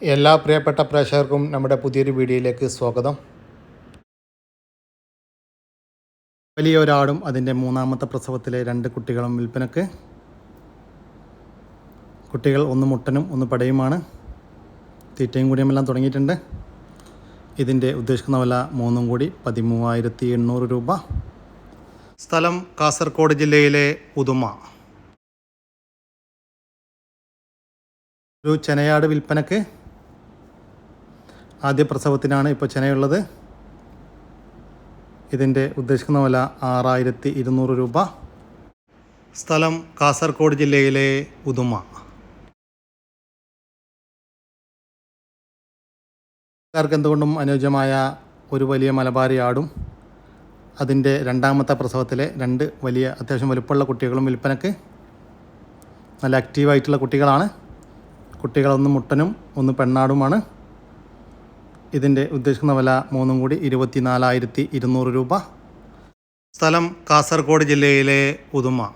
എല്ലാ പ്രിയപ്പെട്ട പ്രേക്ഷകർക്കും നമ്മുടെ പുതിയൊരു വീഡിയോയിലേക്ക് സ്വാഗതം. വലിയ ഒരാടും അതിന്റെ മൂന്നാമത്തെ പ്രസവത്തിലെ രണ്ട് കുട്ടികളും വിൽപ്പനക്ക്. കുട്ടികൾ ഒന്ന് മുട്ടനും ഒന്ന് പടയുമാണ്. തീറ്റയും കൂടിയുമെല്ലാം തുടങ്ങിയിട്ടുണ്ട്. ഇതിന്റെ ഉദ്ദേശിക്കുന്ന വില മൂന്നും കൂടി പതിമൂവായിരത്തി എണ്ണൂറ് രൂപ. സ്ഥലം കാസർഗോഡ് ജില്ലയിലെ ഉദുമ ഒരു ചെനയാട് വിൽപ്പനക്ക് ആദ്യ പ്രസവത്തിനാണ് ഇപ്പോൾ ചെനയുള്ളത് ഇതിന്റെ ഉദ്ദേശിക്കുന്ന വില ആറായിരത്തി ഇരുന്നൂറ് രൂപ. സ്ഥലം കാസർഗോഡ് ജില്ലയിലെ ഉദുമ. ക്കാർക്ക് എന്തുകൊണ്ടും അനുയോജ്യമായ ഒരു വലിയ മലബാരി ആടും. അതിന്റെ രണ്ടാമത്തെ പ്രസവത്തിലെ രണ്ട് വലിയ അത്യാവശ്യം വലുപ്പമുള്ള കുട്ടികളും വിൽപ്പനക്ക്. നല്ല ആക്റ്റീവായിട്ടുള്ള കുട്ടികളാണ്. കുട്ടികളൊന്ന് മുട്ടനും ഒന്ന് പെണ്ണാടുമാണ്. ഇതിന്റെ ഉദ്ദേശിക്കുന്ന വില മൂന്നും കൂടി ഇരുപത്തി നാലായിരത്തി ഇരുന്നൂറ് രൂപ. സ്ഥലം കാസർഗോഡ് ജില്ലയിലെ ഉദുമ.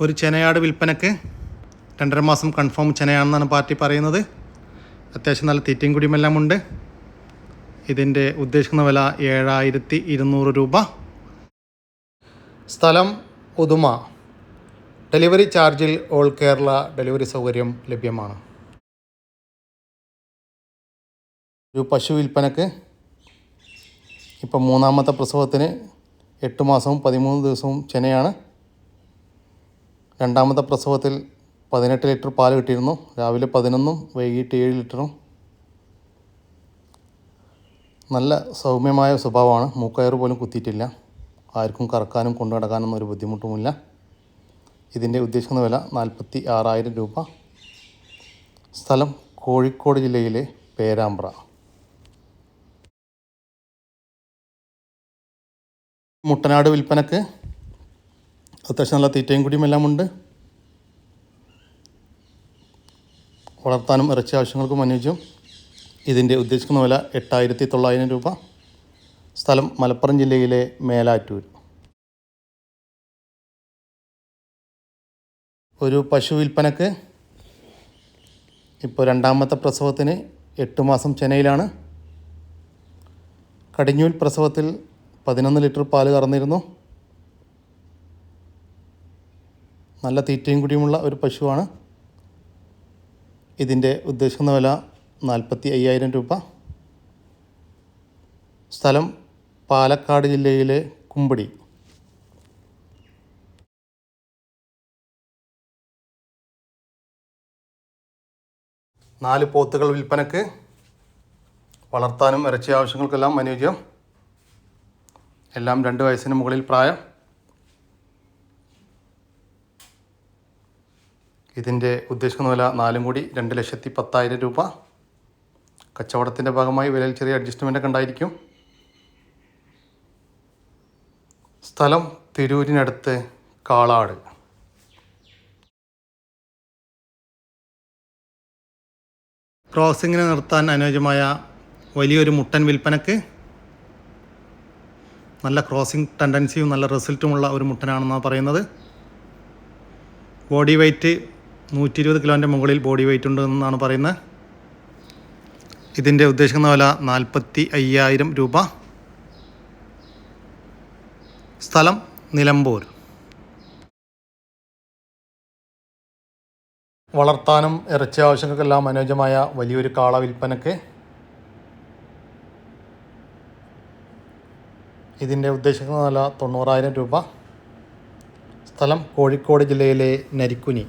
ഒരു ചെനയാട് വിൽപ്പനക്ക് രണ്ടര മാസം കൺഫേം ചെനയാണെന്നാണ് പാർട്ടി പറയുന്നത്. അത്യാവശ്യം നല്ല തീറ്റയും കുടിയുമെല്ലാം ഉണ്ട്. ഇതിന്റെ ഉദ്ദേശിക്കുന്ന വില ഏഴായിരത്തി ഇരുന്നൂറ് രൂപ. സ്ഥലം ഉദുമ. ഡെലിവറി ചാർജിൽ ഓൾ കേരള ഡെലിവറി സൗകര്യം ലഭ്യമാണ്. ഒരു പശു വിൽപ്പനക്ക് ഇപ്പം മൂന്നാമത്തെ പ്രസവത്തിന് എട്ട് മാസവും പതിമൂന്ന് ദിവസവും ചെനയാണ് രണ്ടാമത്തെ പ്രസവത്തിൽ പതിനെട്ട് ലിറ്റർ പാൽ കിട്ടിയിരുന്നു. രാവിലെ പതിനൊന്നും വൈകിട്ട് ഏഴ് ലിറ്ററും. നല്ല സൗമ്യമായ സ്വഭാവമാണ്. മൂക്കയർ പോലും കുത്തിയിട്ടില്ല. ആർക്കും കറക്കാനും കൊണ്ടു നടക്കാനൊന്നും ഒരു ബുദ്ധിമുട്ടുമില്ല. ഇതിന്റെ ഉദ്ദേശിക്കുന്ന വില നാൽപ്പത്തി ആറായിരം രൂപ. സ്ഥലം കോഴിക്കോട് ജില്ലയിലെ പേരാമ്പ്ര. മുട്ടനാട് വിൽപ്പനക്ക് അത്യാവശ്യം നല്ല തീറ്റയും കുടിയും എല്ലാം ഉണ്ട്. വളർത്താനും ഇറച്ചി ആവശ്യങ്ങൾക്കും അനുയോജ്യം ഇതിന്റെ ഉദ്ദേശിക്കുന്ന വില എട്ടായിരത്തി തൊള്ളായിരം രൂപ. സ്ഥലം മലപ്പുറം ജില്ലയിലെ മേലാറ്റൂർ. ഒരു പശു വിൽപ്പനക്ക് ഇപ്പോൾ രണ്ടാമത്തെ പ്രസവത്തിന് എട്ട് മാസം ചെന്നൈയിലാണ്. കടിഞ്ഞൂൽ പ്രസവത്തിൽ പതിനൊന്ന് ലിറ്റർ പാൽ കറന്നിരുന്നു. നല്ല തീറ്റയും കുടിയുമുള്ള ഒരു പശുവാണ്. ഇതിന്റെ ഉദ്ദേശിക്കുന്ന വില നാൽപ്പത്തി അയ്യായിരം രൂപ. സ്ഥലം പാലക്കാട് ജില്ലയിലെ കുമ്പടി. നാല് പോത്തുകൾ വിൽപ്പനക്ക് വളർത്താനും ഇറച്ചി ആവശ്യങ്ങൾക്കെല്ലാം അനുയോജ്യം. എല്ലാം രണ്ട് വയസ്സിന് മുകളിൽ പ്രായം. ഇതിന്റെ ഉദ്ദേശിക്കുന്ന വില നാലും കൂടി രണ്ട് ലക്ഷത്തി പത്തായിരം രൂപ. കച്ചവടത്തിന്റെ ഭാഗമായി വിലയിൽ ചെറിയ അഡ്ജസ്റ്റ്മെന്റ് ഒക്കെ ഉണ്ടായിരിക്കും. സ്ഥലം തിരൂരിനടുത്ത് കാളാട്. ക്രോസിങ്ങിന് നിർത്താൻ അനുയോജ്യമായ വലിയൊരു മുട്ടൻ വിൽപ്പനക്ക് നല്ല ക്രോസിംഗ് ടെൻഡൻസിയും നല്ല റിസൾട്ടുമുള്ള ഒരു മുട്ടനാണെന്നാണ് പറയുന്നത്. ബോഡി വെയ്റ്റ് നൂറ്റി ഇരുപത് കിലോന്റെ മുകളിൽ ബോഡി വെയ്റ്റ് ഉണ്ട് എന്നാണ് പറയുന്നത്. ഇതിന്റെ ഉദ്ദേശിക്കുന്ന വില നാൽപ്പത്തി അയ്യായിരം രൂപ. സ്ഥലം നിലമ്പൂർ. വളർത്താനും ഇറച്ചി ആവശ്യങ്ങൾക്കെല്ലാം അനുയോജ്യമായ വലിയൊരു കാള വിൽപ്പനക്ക് ഇതിന്റെ ഉദ്ദേശിക്കുന്ന നില തൊണ്ണൂറായിരം രൂപ. സ്ഥലം കോഴിക്കോട് ജില്ലയിലെ നരിക്കുനി.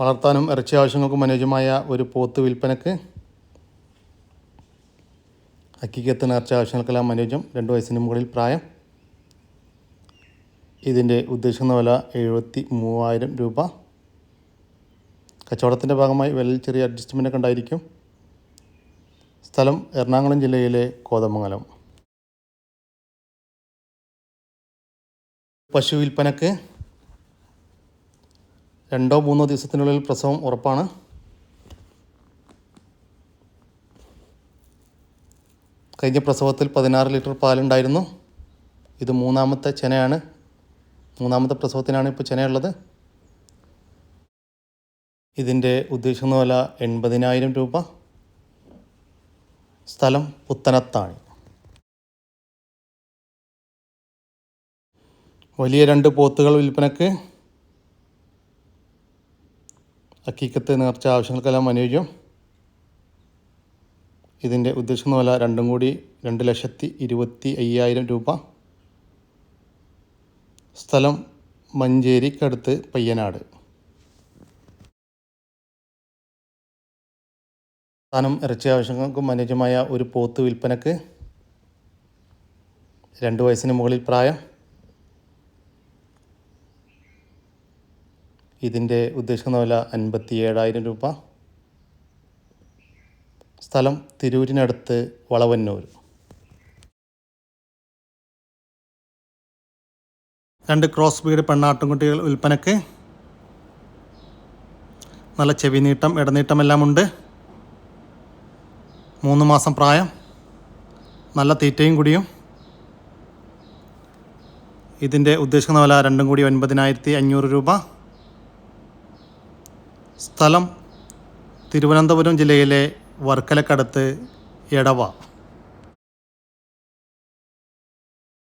വളർത്താനും ഇറച്ചി ആവശ്യങ്ങൾക്കും അനുയോജ്യമായ ഒരു പോത്ത് വിൽപ്പനക്ക് അക്കിക്കത്തിന് ഇറച്ചി ആവശ്യങ്ങൾക്കെല്ലാം അനുയോജ്യം. രണ്ട് വയസ്സിന് മുകളിൽ പ്രായം. ഇതിന്റെ ഉദ്ദേശിക്കുന്ന വില എഴുപത്തി മൂവായിരം രൂപ. കച്ചവടത്തിന്റെ ഭാഗമായി വിലയിൽ ചെറിയ അഡ്ജസ്റ്റ്മെന്റ് ഒക്കെ ഉണ്ടായിരിക്കും. സ്ഥലം എറണാകുളം ജില്ലയിലെ കോതമംഗലം. പശു വിൽപ്പനക്ക് രണ്ടോ മൂന്നോ ദിവസത്തിനുള്ളിൽ പ്രസവം ഉറപ്പാണ്. കഴിഞ്ഞ പ്രസവത്തിൽ പതിനാറ് ലിറ്റർ പാലുണ്ടായിരുന്നു. ഇത് മൂന്നാമത്തെ ചെനയാണ്. മൂന്നാമത്തെ പ്രസവത്തിനാണ് ഇപ്പോൾ ചെനയുള്ളത്. ഇതിന്റെ ഉദ്ദേശിക്കുന്ന വില എൺപതിനായിരം രൂപ. സ്ഥലം പുത്തനത്താണി. വലിയ രണ്ട് പോത്തുകൾ വിൽപ്പനക്ക്. അക്കീക്കത്ത് നേർച്ച ആവശ്യങ്ങൾക്കെല്ലാം അനുയോജ്യം. ഇതിന്റെ ഉദ്ദേശിക്കുന്ന വില രണ്ടും കൂടി രണ്ട് ലക്ഷത്തി ഇരുപത്തി അയ്യായിരം രൂപ. സ്ഥലം മഞ്ചേരിക്കടുത്ത് പയ്യനാട്. സ്ഥാനം ഇറച്ചി ആവശ്യങ്ങൾക്കും അനുയോജ്യമായ ഒരു പോത്ത് വിൽപ്പനക്ക് രണ്ട് വയസ്സിന് മുകളിൽ പ്രായം. ഇതിന്റെ ഉദ്ദേശിക്കുന്ന വില അൻപത്തി ഏഴായിരം രൂപ. സ്ഥലം തിരൂരിനടുത്ത് വളവന്നൂർ. രണ്ട് ക്രോസ് ബീഡ് പെണ്ണാട്ടുംകുട്ടികൾ വിൽപ്പനക്ക്. നല്ല ചെവി നീട്ടം ഇടനീട്ടമെല്ലാം ഉണ്ട് മൂന്ന് മാസം പ്രായം. നല്ല തീറ്റയും കൂടിയും. ഇതിന്റെ ഉദ്ദേശിക്കുന്ന വില രണ്ടും കൂടി ഒൻപതിനായിരത്തി അഞ്ഞൂറ് രൂപ. സ്ഥലം തിരുവനന്തപുരം ജില്ലയിലെ വർക്കലക്കടുത്ത് എടവ.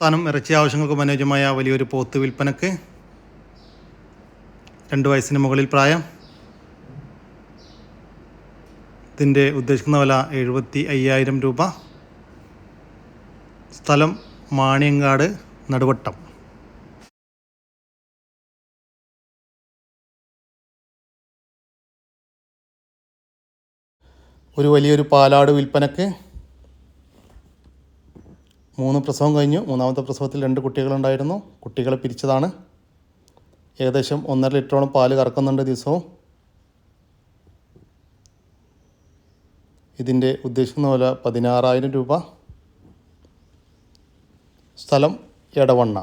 സ്ഥാനം ഇറച്ചി ആവശ്യങ്ങൾക്ക് അനുയോജ്യമായ വലിയൊരു പോത്ത് വിൽപ്പനക്ക്. രണ്ട് വയസ്സിന് മുകളിൽ പ്രായം. ഇതിന്റെ ഉദ്ദേശിക്കുന്ന വില എഴുപത്തി അയ്യായിരം രൂപ. സ്ഥലം മാണിയങ്കാട് നടുവട്ടം. ഒരു വലിയൊരു പാലാട് വിൽപ്പനക്ക് മൂന്ന് പ്രസവം കഴിഞ്ഞു. മൂന്നാമത്തെ പ്രസവത്തിൽ രണ്ട് കുട്ടികളുണ്ടായിരുന്നു. കുട്ടികളെ പിരിച്ചതാണ്. ഏകദേശം ഒന്നര ലിറ്ററോളം പാൽ കറക്കുന്നുണ്ട് ദിവസവും. ഇതിന്റെ ഉദ്ദേശിക്കുന്ന വില പതിനാറായിരം രൂപ. സ്ഥലം എടവണ്ണ.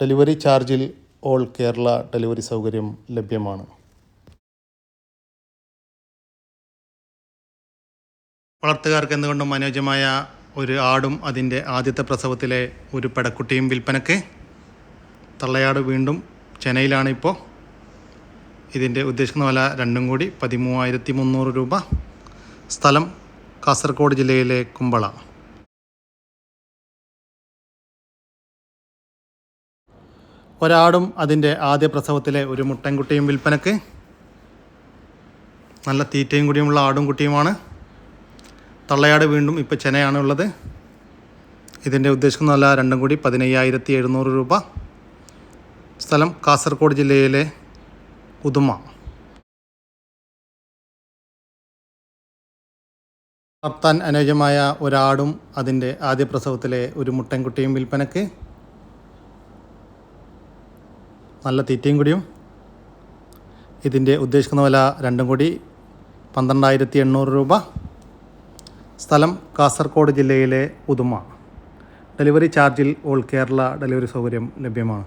ഡെലിവറി ചാർജിൽ ഓൾ കേരള ഡെലിവറി സൗകര്യം ലഭ്യമാണ്. വളർത്തുകാർക്ക് എന്തുകൊണ്ടും അനുയോജ്യമായ ഒരു ആടും അതിന്റെ ആദ്യത്തെ പ്രസവത്തിലെ ഒരു പെടക്കുട്ടിയും വിൽപ്പനക്ക് തള്ളയാട് വീണ്ടും ചെന്നൈയിലാണ് ഇപ്പോൾ ഇതിന്റെ ഉദ്ദേശിക്കുന്ന വില രണ്ടും കൂടി പതിമൂവായിരത്തി മുന്നൂറ് രൂപ. സ്ഥലം കാസർഗോഡ് ജില്ലയിലെ കുമ്പള. ഒരാടും അതിന്റെ ആദ്യ പ്രസവത്തിലെ ഒരു മുട്ടൻകുട്ടിയും വിൽപ്പനക്ക്. നല്ല തീറ്റയും കൂടിയുമുള്ള ആടും കുട്ടിയുമാണ്. തള്ളയാട് വീണ്ടും ഇപ്പോൾ ചെനയാണ് ഉള്ളത്. ഇതിന്റെ ഉദ്ദേശിക്കുന്ന വില രണ്ടും കൂടി പതിനയ്യായിരത്തി എഴുന്നൂറ് രൂപ. സ്ഥലം കാസർഗോഡ് ജില്ലയിലെ ഉദുമ വളർത്താൻ അനുയോജ്യമായ ഒരാടും അതിന്റെ ആദ്യ പ്രസവത്തിലെ ഒരു മുട്ടൻകുട്ടിയും വിൽപ്പനക്ക് നല്ല തീറ്റയും കൂടിയും. ഇതിന്റെ ഉദ്ദേശിക്കുന്ന വില രണ്ടും കൂടി പന്ത്രണ്ടായിരത്തി എണ്ണൂറ് രൂപ. സ്ഥലം കാസർഗോഡ് ജില്ലയിലെ ഉദുമ ഡെലിവറി ചാർജിൽ ഓൾ കേരള ഡെലിവറി സൗകര്യം ലഭ്യമാണ്.